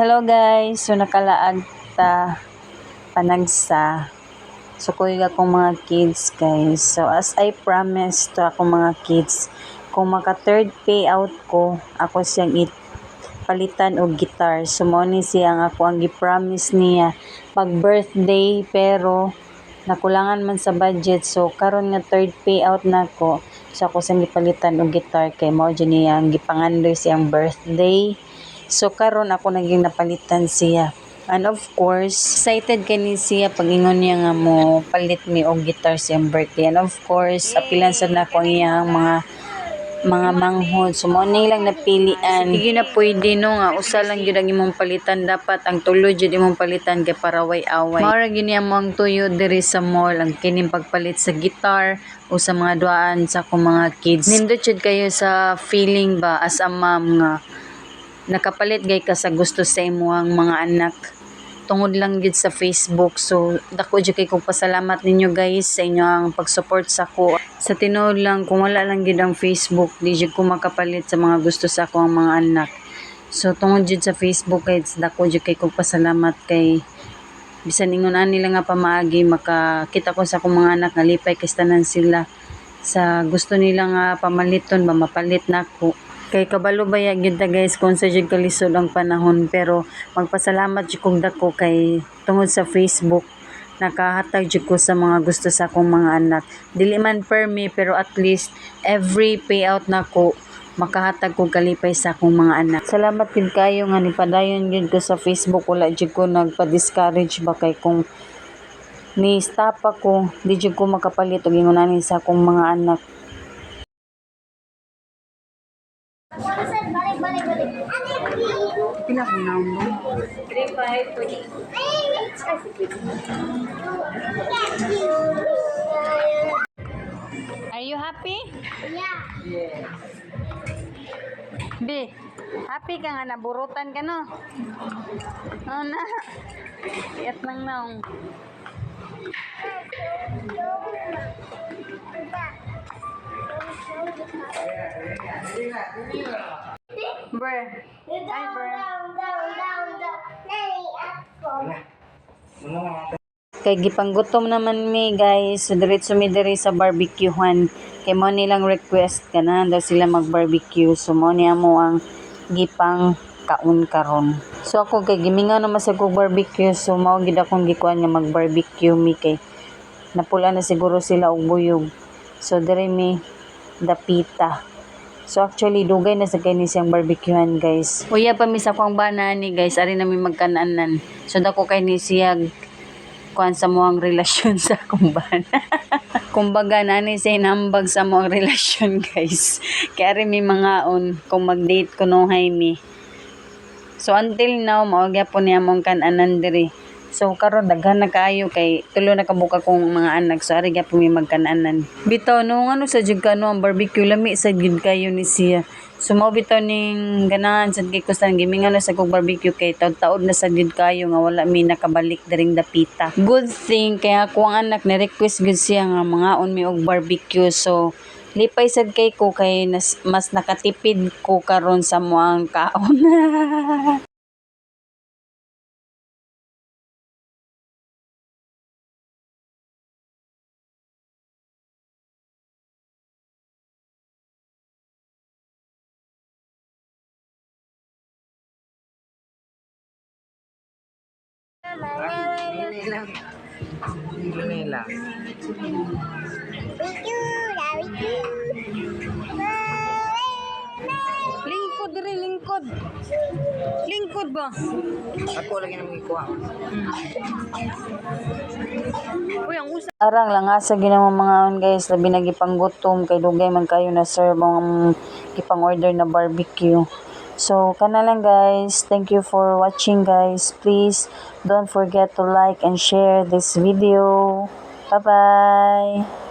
Hello guys, so nakalaag ta panagsa. So kuya akong mga kids guys. So as I promised to akong mga kids, kung maka third payout ko, ako siyang it palitan og guitar. So mo ni siya ang ako ang gi-promise niya pag birthday pero nakulangan man sa budget. So karon nga third payout nako. So ako siyang gipalitan og guitar kay mao niya ang gipangandoy siyang birthday. So karon ako naging napalitan siya. And of course, excited kani siya pag ingon niya nga mo palit mi og guitar siyang birthday. And of course, apilan sa nako ang iyang mga mga manghod. So, mo na lang napilian. Sige na pwede no nga. Usa lang yun ang imong palitan. Dapat ang tulo yun imong palitan kay para away-away. Mara gini mo ang tuyo diri sa mall. Ang kining pagpalit sa guitar o sa mga duaan sa akong mga kids. Nindot yun kayo sa feeling ba as a mom nga nakapalit gay ka sa gusto sa imuhang mga anak tungod lang gid sa Facebook. So, dako jud kay kong pasalamat ninyo guys sa inyo ang pag-support sa ko. Sa tinuod lang, kung wala lang gid ang Facebook, di jud ko makapalit sa mga gusto sa ko ang mga anak. So, tungod jud sa Facebook guys, dako jud kay kong pasalamat kay bisan ingon ani nila nga pamaagi makakita ko sa akong mga anak nga lipay kay sila sa gusto nila nga pamaliton ba mapalit nako kay kabalo ba ya gyud ta guys kung sa jud kalisod ang panahon. Pero magpasalamat jud kog dako kay tungod sa Facebook. Nakahatag jud ko sa mga gusto sa akong mga anak. Dili man per me pero at least every payout nako makahatag kog kalipay sa akong mga anak. Salamat gid kayo nga nipadayon gyud ko sa Facebook. Wala jud ko nagpa-discourage ba kay kung ni stop ako. Di jud ko makapalit og ingon sa akong mga anak Balik, balik, balik. pila ko na mo 3, 5, 20. Are you happy? Yeah. Bi, happy ka nga naburutan ka no? Oo na. Iyat lang na. oh. Bre. Nanny, apple. Kay gipanggutom naman mi guys. So diretso mi diri sa barbecuehan. Kay mo nilang request kana daw sila mag-barbecue. So mo niya mo ang gipang kaon karon. So ako kay giminga naman sa kog barbecue. So mao gid akong gikuan nga mag-barbecue mi kay napula na siguro sila og buyog. So diri mi dapita. So actually dugay na sa kani siyang barbecuehan guys. Uya pa mi sa kwang bana ni guys ari na mi magkananan. So dako kay ni siya kuan sa moang relasyon sa kumbana. Kumbaga nani sa inambag sa moang relasyon guys. Kaya rin may mga on kung mag-date ko no mi. So until now mao gyapon niya mong kananan diri. So karon daghan na kaayo kay tulo na kabuka kong mga anak so ari gyapon mi magkananan. Bitaw no ano sa jud kano ang barbecue lami sa jud kayo ni siya. So mao bitaw ning ganahan sa kay kustan gimingan na sa kog barbecue kay taud-taud na sa jud kayo nga wala mi nakabalik diring dapita. Good thing kay ako ang anak ni request gud siya nga mga on mi og barbecue so lipay sad kay ko kay nas, mas nakatipid ko karon sa moang kaon. Nila. lingkod diri lingkod. Lingkod ba? Ako lagi nang ikuha. Uy, ang usa. Arang lang asa ginamo mga on guys, labi na gipanggutom kay dugay man kayo na serve ang gipang order na barbecue. So, kana lang guys. Thank you for watching guys. Please don't forget to like and share this video. Bye-bye.